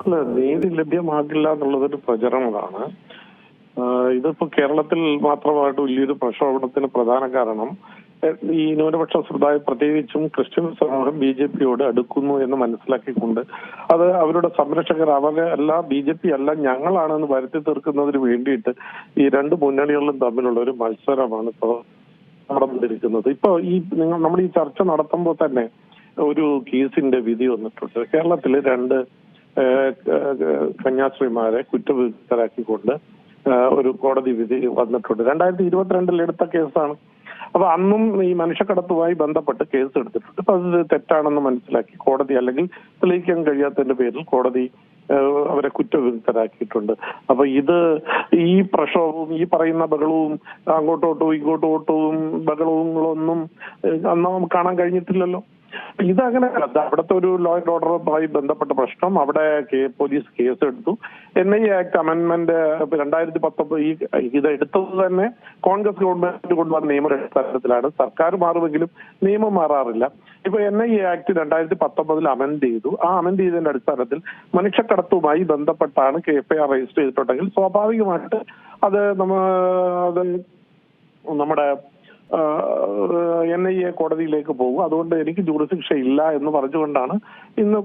അല്ല നീതി ലഭ്യമാകില്ല എന്നുള്ളതൊരു പ്രചരണമാണ്. ഇതിപ്പോ കേരളത്തിൽ മാത്രമായിട്ട് വലിയൊരു പ്രക്ഷോഭത്തിന് പ്രധാന കാരണം ഈ ന്യൂനപക്ഷ സമുദായം പ്രത്യേകിച്ചും ക്രിസ്ത്യൻ സമൂഹം ബി ജെ പിയോട് അടുക്കുന്നു എന്ന് മനസ്സിലാക്കിക്കൊണ്ട് അത് അവരുടെ സംരക്ഷകർ അവരെ അല്ല ബി ജെ പി അല്ല ഞങ്ങളാണെന്ന് വരുത്തി തീർക്കുന്നതിന് വേണ്ടിയിട്ട് ഈ രണ്ട് മുന്നണികളിലും തമ്മിലുള്ള ഒരു മത്സരമാണ് ഇപ്പോൾ നടന്നിരിക്കുന്നത് ഇപ്പൊ ഈ നിങ്ങൾ നമ്മൾ ഈ ചർച്ച നടത്തുമ്പോൾ തന്നെ ഒരു കേസിന്റെ വിധി വന്നിട്ടുണ്ട്. കേരളത്തിൽ രണ്ട് കന്യാസ്ത്രീമാരെ കുറ്റവിമുക്തരാക്കിക്കൊണ്ട് ഒരു കോടതി വിധി വന്നിട്ടുണ്ട്. രണ്ടായിരത്തി ഇരുപത്തിരണ്ടിൽ എടുത്ത കേസാണ്. അപ്പൊ അന്നും ഈ മനുഷ്യക്കടത്തുമായി ബന്ധപ്പെട്ട് കേസ് എടുത്തിട്ടുണ്ട്. അപ്പൊ അത് തെറ്റാണെന്ന് മനസ്സിലാക്കി കോടതി അല്ലെങ്കിൽ തെളിയിക്കാൻ കഴിയാത്തതിന്റെ പേരിൽ കോടതി അവരെ കുറ്റവിമുക്തരാക്കിയിട്ടുണ്ട് അപ്പൊ ഇത് ഈ പ്രക്ഷോഭവും ഈ പറയുന്ന ബഹളവും അങ്ങോട്ടോട്ടവും ഇങ്ങോട്ടോട്ടവും ബഹളവും ഒന്നും അന്ന് കാണാൻ കഴിഞ്ഞിട്ടില്ലല്ലോ. ഇതങ്ങനെ അവിടുത്തെ ഒരു ലോ ആൻഡ് ഓർഡറുമായി ബന്ധപ്പെട്ട പ്രശ്നം. അവിടെ പോലീസ് കേസ് എടുത്തു എൻ ഐ ആക്ട് അമെന്റ്മെന്റ് രണ്ടായിരത്തി പത്തൊമ്പത് ഈ ഇത് എടുത്തത് തന്നെ കോൺഗ്രസ് ഗവൺമെന്റ് കൊണ്ടുവന്ന നിയമത്തിലാണ് സർക്കാർ മാറുമെങ്കിലും നിയമം മാറാറില്ല. ഇപ്പൊ എൻ ഐ എ ആക്ട് രണ്ടായിരത്തി പത്തൊമ്പതിൽ അമെന്റ് ചെയ്തു. ആ അമെന്റ് ചെയ്തതിന്റെ അടിസ്ഥാനത്തിൽ മനുഷ്യക്കടത്തുമായി ബന്ധപ്പെട്ടാണ് എഫ് ഐ ആർ രജിസ്റ്റർ ചെയ്തിട്ടുണ്ടെങ്കിൽ സ്വാഭാവികമായിട്ട് അത് നമ്മ അത് നമ്മുടെ എൻ ഐ എ കോടതിയിലേക്ക് പോകും. അതുകൊണ്ട് എനിക്ക് ജുറിശിക്ഷ ഇല്ല എന്ന് പറഞ്ഞുകൊണ്ടാണ് ഇന്ന്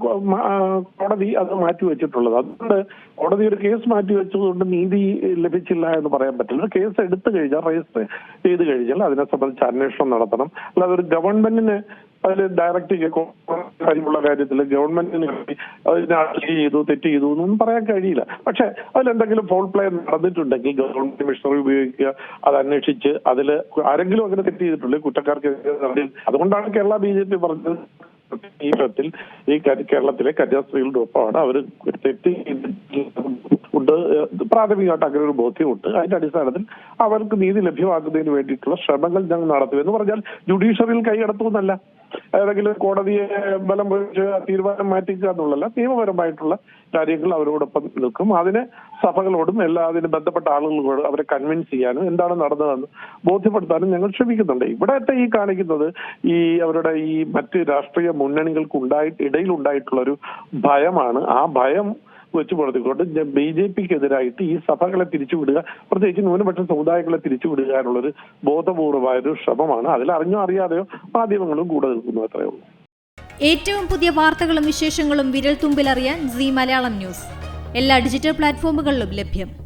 കോടതി അത് മാറ്റിവെച്ചിട്ടുള്ളത് അതുകൊണ്ട് കോടതി ഒരു കേസ് മാറ്റിവെച്ചതുകൊണ്ട് നീതി ലഭിച്ചില്ല എന്ന് പറയാൻ പറ്റില്ല. കേസ് എടുത്തു കഴിഞ്ഞാൽ രജിസ്റ്റർ ചെയ്ത് കഴിഞ്ഞാൽ അതിനെ സംബന്ധിച്ച് അന്വേഷണം നടത്തണം. അല്ലാതെ ഒരു ഗവൺമെന്റിന് അതിൽ ഡയറക്റ്റ് കാര്യമുള്ള കാര്യത്തിൽ ഗവൺമെന്റിന് അതിനെ അളി ചെയ്തു തെറ്റ് ചെയ്തു എന്നൊന്നും പറയാൻ കഴിയില്ല. പക്ഷെ അതിലെന്തെങ്കിലും ഫോൾ പ്ലേ നടന്നിട്ടുണ്ടെങ്കിൽ ഗവൺമെന്റ് മിഷണറി ഉപയോഗിക്കുക അത് അന്വേഷിച്ച് അതിൽ ആരെങ്കിലും അങ്ങനെ തെറ്റ് ചെയ്തിട്ടുണ്ടെങ്കിൽ കുറ്റക്കാർക്ക് അതുകൊണ്ടാണ് കേരള ബി ജെ പി പറഞ്ഞത്. ഈ ഈ കര- കേരളത്തിലെ കന്യാസ്ത്രീകളുടെ ഒപ്പമാണ് അവർ തെറ്റ് ഉണ്ട് പ്രാഥമികമായിട്ട് അങ്ങനെ ഒരു ബോധ്യമുണ്ട്. അതിന്റെ അടിസ്ഥാനത്തിൽ അവർക്ക് നീതി ലഭ്യമാക്കുന്നതിന് വേണ്ടിയിട്ടുള്ള ശ്രമങ്ങൾ ഞങ്ങൾ നടത്തുമെന്ന് പറഞ്ഞാൽ ജുഡീഷ്യറിയിൽ കൈയടത്തുമെന്നല്ല ഏതെങ്കിലും കോടതിയെ ബലം പ്രയോഗിച്ച് തീരുമാനം മാറ്റിക്കുക എന്നുള്ളതല്ല നിയമപരമായിട്ടുള്ള കാര്യങ്ങൾ അവരോടൊപ്പം നിൽക്കും. അതിന് സഭകളോടും എല്ലാ അതിന് ബന്ധപ്പെട്ട ആളുകളോടും അവരെ കൺവിൻസ് ചെയ്യാനും എന്താണ് നടന്നതെന്ന് ബോധ്യപ്പെടുത്താനും ഞങ്ങൾ ശ്രമിക്കുന്നുണ്ട്. ഇവിടത്തെ ഈ കാണിക്കുന്നത് ഈ അവരുടെ ഈ മറ്റ് രാഷ്ട്രീയ മുന്നണികൾക്ക് ഉണ്ടായി ഇടയിൽ ഉണ്ടായിട്ടുള്ള ഒരു ഭയമാണ്. ആ ഭയം വെച്ച് പുലർത്തിക്കൊണ്ട് ബി ജെ പിക്കെതിരായിട്ട് ഈ സഭകളെ തിരിച്ചുവിടുക പ്രത്യേകിച്ച് ന്യൂനപക്ഷ സമുദായങ്ങളെ തിരിച്ചുവിടുക എന്നുള്ളൊരു ബോധപൂർവമായ ഒരു ശ്രമമാണ്. അതിൽ അറിഞ്ഞോ അറിയാതെയോ മാധ്യമങ്ങളും കൂടെ നിൽക്കുന്നു അത്രയേ ഉള്ളൂ. ഏറ്റവും പുതിയ വാർത്തകളും വിശേഷങ്ങളും വിരൽ തുമ്പിലറിയാൻ സി മലയാളം ന്യൂസ്. എല്ലാ ഡിജിറ്റൽ പ്ലാറ്റ്ഫോമുകളിലും ലഭ്യം.